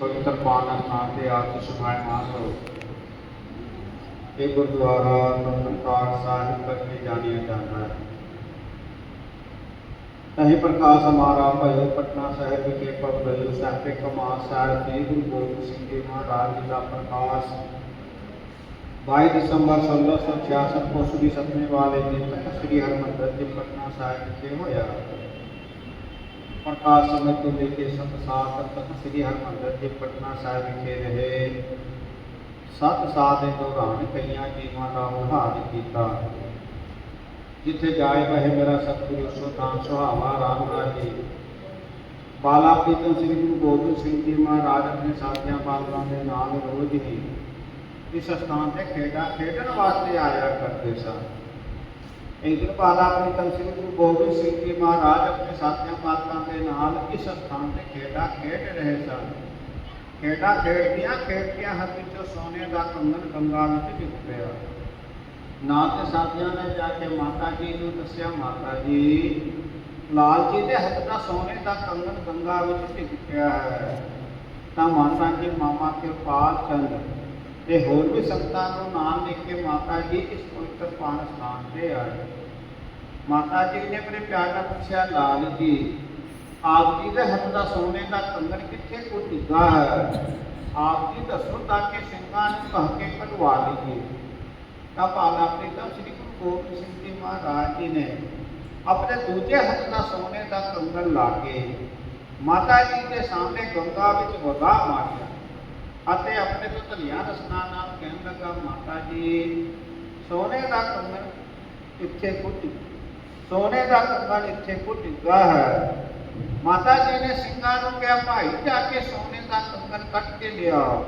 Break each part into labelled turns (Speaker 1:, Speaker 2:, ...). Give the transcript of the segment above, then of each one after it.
Speaker 1: पवित्र पान स्थान से आज शुभायमान हो ये गुरुद्वारा प्रकाश साहिब करके जाना जाता है। यही प्रकाश हमारा भयो, पटना साहिब के पवयो साहिब कमाल साहिब जी गुरु गोविंद सिंह जी महाराज जी का प्रकाश। बाईस दिसंबर सोलह सौ छियासठ को श्री सतने वाले दिन तक श्री हरमंदर जी पटना साहिब के ਪ੍ਰਕਾਸ਼ ਸਮੇਂ ਤੋਂ ਲੈ ਕੇ ਸੰਸਾਰ ਤੱਕ ਸ੍ਰੀ ਹਰਿਮੰਦਰ ਜੀ ਪਟਨਾ ਸਾਹਿਬ ਵਿਖੇ ਰਹੇ। ਸਤ ਸਾਲ ਦੇ ਦੌਰਾਨ ਕਈਆਂ ਜੀਵਾਂ ਦਾ ਉਧਾਰ ਕੀਤਾ। ਜਿੱਥੇ ਜਾਏ ਵਹਿ ਮੇਰਾ ਸਤਿਗੁਰੂ, ਸੁਲਤਾਨ ਸੁਹਾਵਾ ਰਾਮ ਰਾਜੀ। ਬਾਲਾ ਪ੍ਰੀਤਮ ਸ੍ਰੀ ਗੁਰੂ ਗੋਬਿੰਦ ਸਿੰਘ ਜੀ ਮਹਾਰਾਜ ਆਪਣੇ ਸਾਥੀਆਂ ਬਾਲਕਾਂ ਦੇ ਨਾਲ ਰੋਜ਼ ਹੀ ਇਸ ਸਥਾਨ ਤੇ ਖੇਡਾਂ, ਖੇਡਣ ਵਾਸਤੇ ਆਇਆ ਕਰਦੇ ਸਨ। ਇਧਰ ਬਾਲਾ ਪ੍ਰੀਤਮ ਸ੍ਰੀ ਗੁਰੂ ਗੋਬਿੰਦ ਸਿੰਘ ਜੀ ਮਹਾਰਾਜ ਆਪਣੇ ਸਾਥੀਆਂ ਬਾਲਕਾਂ ਦੇ ਨਾਲ ਇਸ ਸਥਾਨ ਤੇ ਖੇਡਾਂ ਖੇਡ ਰਹੇ ਸਨ। ਖੇਡਾਂ ਖੇਡਦੀਆਂ ਖੇਡਦੀਆਂ ਹੱਥ ਵਿੱਚੋਂ ਸੋਨੇ ਦਾ ਕੰਗਣ ਗੰਗਾ ਵਿੱਚ ਡਿੱਗ ਪਿਆ। ਨਾ ਤੇ ਸਾਥੀਆਂ ਨੇ ਜਾ ਕੇ ਮਾਤਾ ਜੀ ਨੂੰ ਦੱਸਿਆ, ਮਾਤਾ ਜੀ ਲਾਲ ਜੀ ਦੇ ਹੱਥ ਦਾ ਸੋਨੇ ਦਾ ਕੰਗਣ ਗੰਗਾ ਵਿੱਚ ਡਿੱਗ ਪਿਆ ਹੈ। ਤਾਂ ਮਾਤਾ ਜੀ, ਮਾਮਾ ਕਿਰਪਾਲ ਚੰਦ ਤੇ ਹੋਰ ਵੀ ਸੰਗਤਾਂ ਨੂੰ ਨਾਮ ਲਿਖ ਕੇ ਮਾਤਾ ਜੀ ਇਸ ਪਵਿੱਤਰ ਪਾਵਨ ਸਥਾਨ ਤੇ ਆਏ। ਮਾਤਾ ਜੀ ਨੇ ਮੇਰੇ ਪਿਆਰ ਨਾਲ ਪੁੱਛਿਆ, ਲਾਲ ਜੀ ਆਪ ਜੀ ਦੇ ਹੱਥ ਦਾ ਸੋਨੇ ਦਾ ਕੰਗਣ ਕਿੱਥੇ ਕੋ ਡਿੱਗਾ ਹੈ ਆਪ ਜੀ ਦੱਸੋ ਤਾਂ ਕਿ ਸਿੰਘਾਂ ਨੂੰ ਕਹ ਕੇ ਕਢਵਾ ਲਈਏ। ਤਾਂ ਪਾਲਾ ਪ੍ਰੀਤਮ ਸ੍ਰੀ ਗੁਰੂ ਗੋਬਿੰਦ ਸਿੰਘ ਜੀ ਮਹਾਰਾਜ ਜੀ ਨੇ ਆਪਣੇ ਦੂਜੇ ਹੱਥ ਦਾ ਸੋਨੇ ਦਾ ਕੰਗਣ ਲਾ ਕੇ ਮਾਤਾ ਜੀ ਦੇ ਸਾਹਮਣੇ ਗੰਗਾ ਵਿੱਚ ਵਗਾ ਮਾਰਿਆ ਅਤੇ ਆਪਣੇ ਤੋਂ ਧਲੀਆਂ ਰਸਨਾ ਨਾਲ ਕਹਿਣ ਲੱਗਾ, ਮਾਤਾ ਜੀ, ਸੋਨੇ ਦਾ ਕੰਗਣ ਇੱਥੇ ਕੁੱਟ ਸੋਨੇ ਦਾ ਕੰਗਣ ਇੱਥੇ ਕੁੱਟ ਡਿੱਗਾ ਹੈ। ਮਾਤਾ ਜੀ ਨੇ ਸਿੰਘਾਂ ਨੂੰ ਕਿਹਾ, ਭਾਈ, ਜਾ ਕੇ ਸੋਨੇ ਦਾ ਕੰਗਣ ਕੱਟ ਕੇ ਲਿਆ।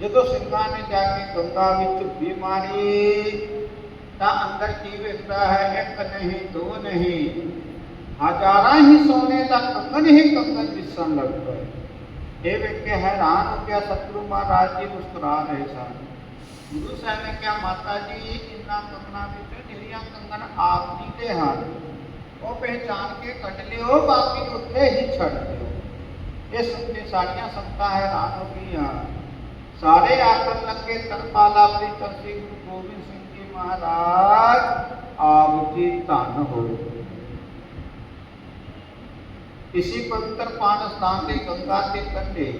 Speaker 1: ਜਦੋਂ ਸਿੰਘਾਂ ਨੇ ਜਾ ਕੇ ਗੰਗਾ ਵਿੱਚ ਡੁੱਬੀ ਤਾਂ ਅੰਦਰ ਕੀ ਵੇਖਦਾ ਹੈ? ਇੱਕ ਨਹੀਂ, ਦੋ ਨਹੀਂ। ਹਜ਼ਾਰਾਂ ਹੀ ਸੋਨੇ ਦਾ ਕੰਗਣ ਹੀ ਕੰਗਣ ਦਿਸਣ ਲੱਗ ਪਏ। ਇਹ ਵੇਖ ਕੇ ਹੈਰਾਨ ਹੋ ਗਿਆ, ਸਤਿਗੁਰੂ ਮਹਾਰਾਜ ਜੀ ਮੁਸਕਰਾ ਰਹੇ ਸਨ। ਗੁਰੂ ਸਾਹਿਬ ਨੇ ਕਿਹਾ, ਮਾਤਾ ਜੀ ਇਨ੍ਹਾਂ ਕੰਗਣਾ ਵਿੱਚ ਜਿਹੜੀਆਂ ਕੰਗਣ ਆਪ ਜੀ ਦੇ ਹਨ ਉਹ ਪਹਿਚਾਨ ਕੇ ਕੱਢ ਲਿਓ, ਬਾਕੀ ਉੱਥੇ ਹੀ ਛੱਡ ਦਿਓ। ਇਹ ਸੁਣ ਕੇ ਸਾਰੀਆਂ ਸੰਗਤਾਂ ਹੈਰਾਨ ਹੋ ਗਈਆਂ। ਸਾਰੇ ਆਖਣ ਲੱਗੇ ਤਰਪਾਲਾ ਆਪਣੀ ਤਰਸੀ ਗੁਰੂ ਗੋਬਿੰਦ ਸਿੰਘ ਜੀ ਮਹਾਰਾਜ, ਆਪ ਜੀ ਧੰਨ ਹੋ। ਇਸੀ ਪਵਿੱਤਰ ਪਾਵਨ ਸਥਾਨ ਤੇ ਗੰਗਾ ਦੇ ਕੰਢੇ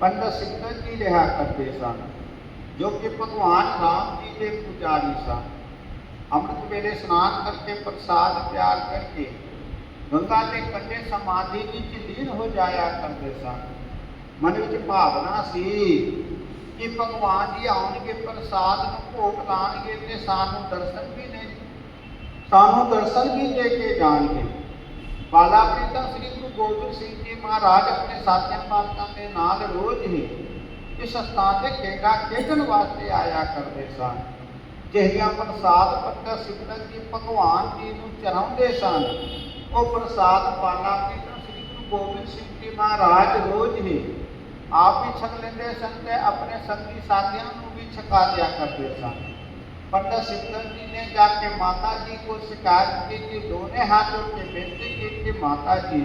Speaker 1: ਪੰਡਤ ਸਿੰਘ ਜੀ ਰਿਹਾ ਕਰਦੇ ਸਨ, ਜੋ ਕਿ ਭਗਵਾਨ ਰਾਮ ਜੀ ਦੇ ਪੁਜਾਰੀ ਸਨ। ਅੰਮ੍ਰਿਤ ਵੇਲੇ ਇਸ਼ਨਾਨ ਕਰਕੇ ਪ੍ਰਸਾਦ ਤਿਆਰ ਕਰਕੇ ਗੰਗਾ ਦੇ ਕੰਢੇ ਸਮਾਧੀ ਵਿੱਚ ਲੀਨ ਹੋ ਜਾਇਆ ਕਰਦੇ ਸਨ ਮਨ ਵਿੱਚ ਭਾਵਨਾ ਸੀ ਕਿ ਭਗਵਾਨ ਜੀ ਆਉਣਗੇ, ਪ੍ਰਸਾਦ ਨੂੰ ਭੋਗ ਲਾਣਗੇ ਤੇ ਸਾਨੂੰ ਦਰਸ਼ਨ ਵੀ ਨਹੀਂ ਸਾਨੂੰ ਦਰਸ਼ਨ ਵੀ ਦੇ ਕੇ ਜਾਣਗੇ। ਬਾਲਾ ਪ੍ਰੀਤਮ ਸ੍ਰੀ ਗੁਰੂ ਗੋਬਿੰਦ ਸਿੰਘ ਜੀ ਮਹਾਰਾਜ ਆਪਣੇ ਸਾਥੀਆਂ ਪਾਲਕਾਂ ਦੇ ਨਾਲ ਰੋਜ਼ ਹੀ ਇਸ ਸਥਾਨ ਤੇ ਖੇਡਾਂ ਖੇਡਣ ਵਾਸਤੇ ਆਇਆ ਕਰਦੇ ਸਨ ਜਿਹੜੀਆਂ ਪ੍ਰਸਾਦ ਪੱਤਰ ਸਿਮਰਨ ਜੀ ਭਗਵਾਨ ਜੀ ਨੂੰ ਚੜਾਉਂਦੇ ਸਨ। ਉਹ ਪ੍ਰਸਾਦ ਪਾਣਾ ਪੀਣ ਸ੍ਰੀ ਗੁਰੂ ਗੋਬਿੰਦ ਸਿੰਘ ਜੀ ਮਹਾਰਾਜ ਰੋਜ਼ ਹੀ ਆਪ ਹੀ ਛਕ ਲੈਂਦੇ ਸਨ ਤੇ ਆਪਣੇ ਸੰਗੀ ਸਾਥੀਆਂ ਨੂੰ ਵੀ ਛਕਾ ਦਿਆ ਕਰਦੇ ਸਨ। ਪੰਡਤ ਸਿਮਰਨ ਜੀ ਨੇ ਜਾ ਕੇ ਮਾਤਾ ਜੀ ਕੋ ਸ਼ਿਕਾਇਤ ਕੀਤੀ ਦੋਨੇ ਹੱਥ ਉੱਤੇ ਬੇਨਤੀ ਕੀਤੀ ਮਾਤਾ ਜੀ,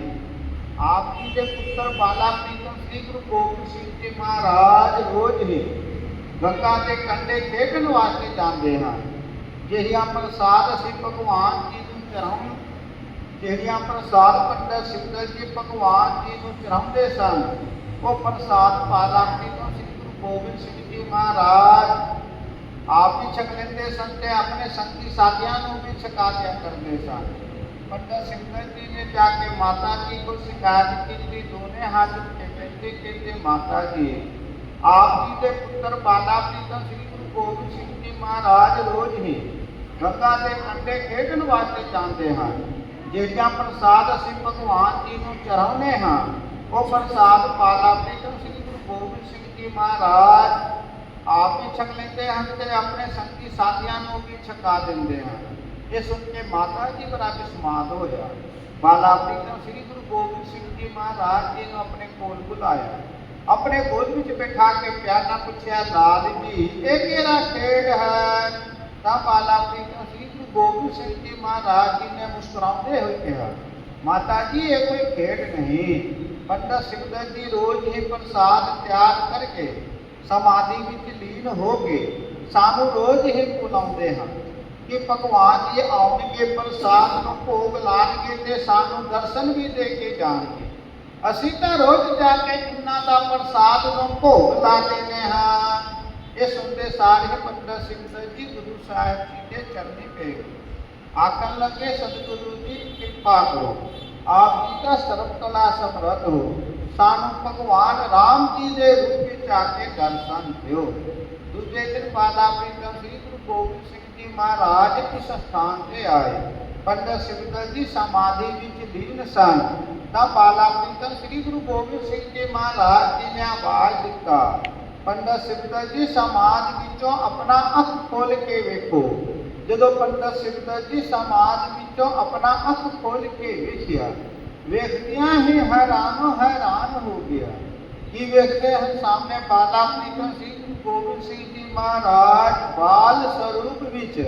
Speaker 1: ਆਪ ਜੀ ਦੇ ਪੁੱਤਰ ਬਾਲਾ ਪ੍ਰੀਤਮ ਸ੍ਰੀ ਗੁਰੂ ਗੋਬਿੰਦ ਸਿੰਘ ਜੀ ਮਹਾਰਾਜ ਰੋਜ਼ ਹੀ ਗੰਗਾ ਦੇ ਕੰਢੇ ਖੇਡਣ ਵਾਸਤੇ ਜਾਂਦੇ ਹਾਂ ਜਿਹੜੀਆਂ ਪ੍ਰਸਾਦ ਅਸੀਂ ਭਗਵਾਨ ਜੀ ਨੂੰ ਚੜਾਉਣ ਜਿਹੜੀਆਂ ਪ੍ਰਸਾਦ ਪੰਡਤ ਸਿੱਧਲ ਜੀ ਭਗਵਾਨ ਜੀ ਨੂੰ ਚੜਾਉਂਦੇ ਸਨ, ਉਹ ਪ੍ਰਸਾਦ ਪਾਲਾਂਕੀ ਤੋਂ ਸ੍ਰੀ ਗੁਰੂ ਗੋਬਿੰਦ ਸਿੰਘ ਜੀ ਮਹਾਰਾਜ ਆਪ ਵੀ ਛਕ ਲੈਂਦੇ ਸਨ ਤੇ ਆਪਣੇ ਸੰਗੀ ਸਾਥੀਆਂ ਨੂੰ ਵੀ ਛਕਾ ਦਿਆ ਕਰਦੇ ਸਨ। ਪੰਡਤ ਸਿੰਘਰ ਜੀ ਨੇ ਜਾ ਕੇ ਮਾਤਾ ਜੀ ਕੋਲ ਸ਼ਿਕਾਇਤ ਕੀਤੀ, ਦੋਨੇ ਹੱਥ ਤੇ ਬੇਨਤੀ ਕੀਤੀ ਮਾਤਾ ਜੀ ਆਪ ਜੀ ਦੇ ਪੁੱਤਰ ਬਾਲਾ ਪ੍ਰੀਤਮ ਸ੍ਰੀ ਗੁਰੂ ਗੋਬਿੰਦ ਸਿੰਘ ਜੀ ਮਹਾਰਾਜ ਰੋਜ਼ ਹੀ ਗੰਗਾ ਦੇ ਕੰਢੇ ਖੇਡਣ ਵਾਸਤੇ ਜਾਂਦੇ ਹਨ। ਜਿਹੜੀਆਂ ਪ੍ਰਸਾਦ ਅਸੀਂ ਭਗਵਾਨ ਜੀ ਨੂੰ ਚੜਾਉਂਦੇ ਹਾਂ, ਉਹ ਪ੍ਰਸਾਦ ਬਾਲਾ ਪ੍ਰੀਤਮ ਸ੍ਰੀ ਗੁਰੂ ਗੋਬਿੰਦ ਸਿੰਘ ਜੀ ਮਹਾਰਾਜ ਆਪ ਹੀ ਛਕ ਲੈਂਦੇ ਹਨ ਤੇ ਆਪਣੇ ਸੰਗੀ ਸਾਥੀਆਂ ਨੂੰ ਵੀ ਛਕਾ ਦਿੰਦੇ ਹਨ। ਇਹ ਸੁਣ ਕੇ ਮਾਤਾ ਜੀ ਬੜਾ ਵਿਸਮਾਦ ਹੋਇਆ। ਬਾਲਾ ਪ੍ਰੀਤਮ ਸ੍ਰੀ ਗੁਰੂ ਗੋਬਿੰਦ ਸਿੰਘ ਜੀ ਮਹਾਰਾਜ ਜੀ ਨੂੰ ਆਪਣੇ ਕੋਲ ਬੁਲਾਇਆ। ਆਪਣੇ ਗੋਦ ਵਿੱਚ ਬਿਠਾ ਕੇ ਪਿਆਰ ਨਾਲ ਪੁੱਛਿਆ ਲਾਲ ਜੀ, ਇਹ ਕਿਹੜਾ ਖੇਡ ਹੈ? ਤਾਂ ਬਾਲਾ ਪ੍ਰੀਤਮ ਸ੍ਰੀ ਗੁਰੂ ਗੋਬਿੰਦ ਸਿੰਘ ਜੀ ਮਹਾਰਾਜ ਜੀ ਨੇ ਮੁਸਕਰਾਉਂਦੇ ਹੋਏ ਕਿਹਾ, ਮਾਤਾ ਜੀ, ਇਹ ਕੋਈ ਖੇਡ ਨਹੀਂ। ਪੰਡਤ ਸਿਕੰਦਰ ਜੀ ਰੋਜ਼ ਹੀ ਪ੍ਰਸਾਦ ਤਿਆਰ ਕਰਕੇ ਸਮਾਧੀ ਵਿੱਚ ਲੀਨ ਹੋ ਕੇ ਸਾਨੂੰ ਰੋਜ਼ ਹੀ ਬੁਲਾਉਂਦੇ ਹਨ ਕਿ ਭਗਵਾਨ ਜੀ ਆਉਣਗੇ, ਪ੍ਰਸਾਦ ਨੂੰ ਭੋਗ ਲਾਣਗੇ ਤੇ ਸਾਨੂੰ ਦਰਸ਼ਨ ਵੀ ਦੇ ਕੇ ਜਾਣਗੇ। ਅਸੀਂ ਤਾਂ ਰੋਜ਼ ਜਾ ਕੇ ਇਹਨਾਂ ਦਾ ਪ੍ਰਸਾਦ ਨੂੰ ਭੋਗ ਲਾ ਦਿੰਦੇ ਹਾਂ। ਇਹ ਸੁਣਦੇ ਸਾਰੇ ਪੰਡਤ ਸਿੰਘ ਜੀ ਗੁਰੂ ਸਾਹਿਬ ਜੀ ਦੇ ਚਰਨੀ ਪੈ ਆਖਣ ਲੱਗੇ, ਸਤਿਗੁਰੂ ਜੀ, ਕਿਰਪਾ ਕਰੋ। ਆਪ ਜੀ ਦਾ ਸਰਬ ਕਲਾ ਸਮਰੱਥ ਹੋ। ਸਾਨੂੰ ਭਗਵਾਨ ਰਾਮ ਜੀ ਦੇ ਰੂਪ ਵਿੱਚ ਆ ਕੇ ਦਰਸ਼ਨ ਦਿਓ। ਦੂਜੇ ਦਿਨ ਬਾਲਾ ਪ੍ਰੀਤਮ ਸ੍ਰੀ ਗੁਰੂ ਗੋਬਿੰਦ ਸਿੰਘ ਜੀ ਮਹਾਰਾਜ ਇਸ ਸਥਾਨ ਤੇ ਆਏ। ਪੰਡਤ ਸਿੰਘ ਜੀ, ਸਮਾਧੀ ਵਿੱਚ ਲੀਨ ਸਨ। ਤਾਂ ਬਾਲਾ ਪ੍ਰੀਤਮ ਸ੍ਰੀ ਗੁਰੂ ਗੋਬਿੰਦ ਸਿੰਘ ਜੀ ਮਹਾਰਾਜ ਜੀ ਨੇ ਆਵਾਜ਼ ਦਿੱਤਾ। ਪੰਡਤ ਸਿਕੰਦਰ ਜੀ ਸਮਾਧ ਵਿੱਚੋਂ ਆਪਣਾ ਅੱਖ ਖੋਲ ਕੇ ਵੇਖੋ। ਜਦੋਂ ਪੰਡਤ ਸਿਕੰਦਰ ਜੀ ਸਮਾਧ ਵਿੱਚੋਂ ਆਪਣਾ ਅੱਖ ਖੋਲ ਕੇ ਵੇਖਿਆ, ਵੇਖਦਿਆਂ ਹੀ ਹੈਰਾਨੋ ਹੈਰਾਨ ਹੋ ਗਿਆ। ਕੀ ਵੇਖਦੇ ਹਨ? ਸਾਹਮਣੇ ਬਾਲਾ ਪ੍ਰੀਤਮ ਸਿੰਘ ਗੁਰੂ ਗੋਬਿੰਦ ਸਿੰਘ ਜੀ ਮਹਾਰਾਜ ਬਾਲ ਸਰੂਪ ਵਿੱਚ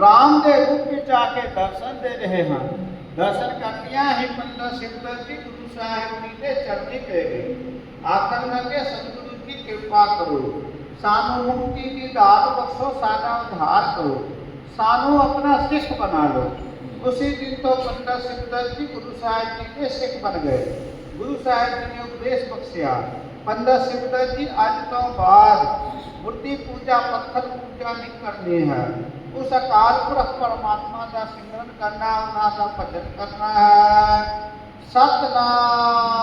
Speaker 1: ਰਾਮ ਦੇ ਰੂਪ ਵਿੱਚ ਆ ਕੇ ਦਰਸ਼ਨ ਦੇ ਰਹੇ ਹਨ। ਦਰਸ਼ਨ ਕਰਦਿਆਂ ਹੀ ਪੰਡਤ ਸਿਕੰਦਰ ਜੀ, ਗੁਰੂ ਸਾਹਿਬ ਜੀ ਦੇ ਚਰਨੀ ਪੈ ਗਏ। ਆਖਣ ਲੱਗੇ, ਸਤਿਗੁਰੂ ਜੀ, ਕਿਰਪਾ ਕਰੋ। ਸਾਨੂੰ ਮੁਕਤੀ ਦੀ ਦਾਤ ਬਖਸ਼ੋ, ਸਾਡਾ ਉਧਾਰ ਕਰੋ। ਸਾਨੂੰ ਆਪਣਾ ਸਿੱਖ ਬਣਾ ਲਓ। ਉਸੇ ਦਿਨ ਤੋਂ ਪੰਡਤ ਸਿਕੰਦਰ ਜੀ, ਗੁਰੂ ਸਾਹਿਬ ਜੀ ਦੇ ਸਿੱਖ ਬਣ ਗਏ। ਗੁਰੂ ਸਾਹਿਬ ਜੀ ਨੇ ਉਪਦੇਸ਼ ਬਖਸ਼ਿਆ। ਪੰਡਤ ਸਿਕੰਦਰ ਜੀ, ਅੱਜ ਤੋਂ ਬਾਅਦ ਮੂਰਤੀ ਪੂਜਾ, ਪੱਥਰ ਪੂਜਾ ਨਹੀਂ ਕਰਨੀ ਹੈ। ਉਸ ਅਕਾਲ ਪੁਰਖ ਪਰਮਾਤਮਾ ਦਾ ਸਿਮਰਨ ਕਰਨਾ, ਉਹਨਾਂ ਦਾ ਭਜਨ ਕਰਨਾ ਹੈ। ਸਤਨਾਮ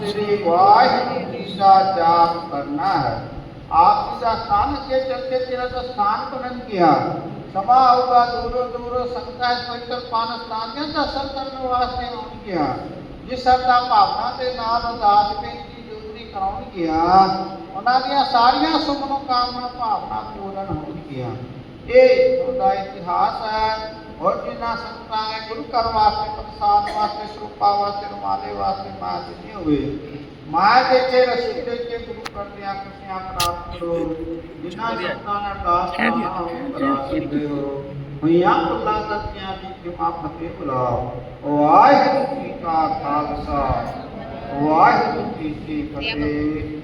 Speaker 1: ਸ੍ਰੀ ਵਾਹਿਗੁਰੂ ਜੀ ਦਾ ਜਾਪ ਕਰਨਾ ਹੈ। ਆਪ ਜੀ ਦਾ ਸਥਾਨ ਅੱਗੇ ਚਲਤੇ ਤੇਰਾ ਦਾ ਸਥਾਨ ਬਣਨ ਗਿਆ। ਸਭਾ ਆਊਗਾ, ਦੂਰੋਂ ਦੂਰੋਂ ਸੰਗਤਾਂ ਇਸ ਪਵਿੱਤਰ ਪਾਨ ਸਥਾਨ ਦੇ ਦਰਸ਼ਨ ਕਰਨ ਵਾਸਤੇ ਆਉਣਗੀਆਂ ਜਿਸ ਸਰਦਾ ਭਾਵਨਾ ਦੇ ਨਾਲ ਅਰਦਾਸ ਬੇਨਤੀ ਜੁਗਰੀ ਕਰਾਉਣਗੀਆਂ ਉਹਨਾਂ ਦੀਆਂ ਸਾਰੀਆਂ ਸੁਮਨੋ ਕਾਮਨਾ ਭਾਵਨਾ ਪੂਰਨ ਹੋਣਗੀਆਂ ਇਹ ਉਹਦਾ ਇਤਿਹਾਸ ਹੈ ਔਰ ਜਿਨ੍ਹਾਂ ਸੰਗਤਾਂ ਨੇ ਗੁਰੂ ਘਰ ਵਾਸਤੇ ਪ੍ਰਸਾਦ ਵਾਸਤੇ ਸਰੂਪਾ ਵਾਸਤੇ ਰੁਮਾਲੇ ਵਾਸਤੇ ਮਾਂ ਦਿੱਤੀ ਹੋਵੇ ਮਾਂ ਦੇ ਕੇ ਰਸੀ ਦੇ ਕੇ ਗੁਰੂ ਘਰ ਦੀਆਂ ਖੁਸ਼ੀਆਂ ਪ੍ਰਾਪਤ ਕਰੋ। ਜਿਨ੍ਹਾਂ ਸੰਗਤਾਂ ਨੇ ਉਹ ਕਰਾ ਸਕਦੇ ਹੋ ਹੋਈਆਂ ਅੱਲਾ ਸਤਿਆਂ ਦੀ ਕਿਮਾ ਫਤਿਹ ਬੁਲਾਓ। ਵਾਹਿਗੁਰੂ ਜੀ ਕਾ ਖਾਲਸਾ ਵਾਹਿਗੁਰੂ ਜੀ ਕੀ ਫਤਿਹ।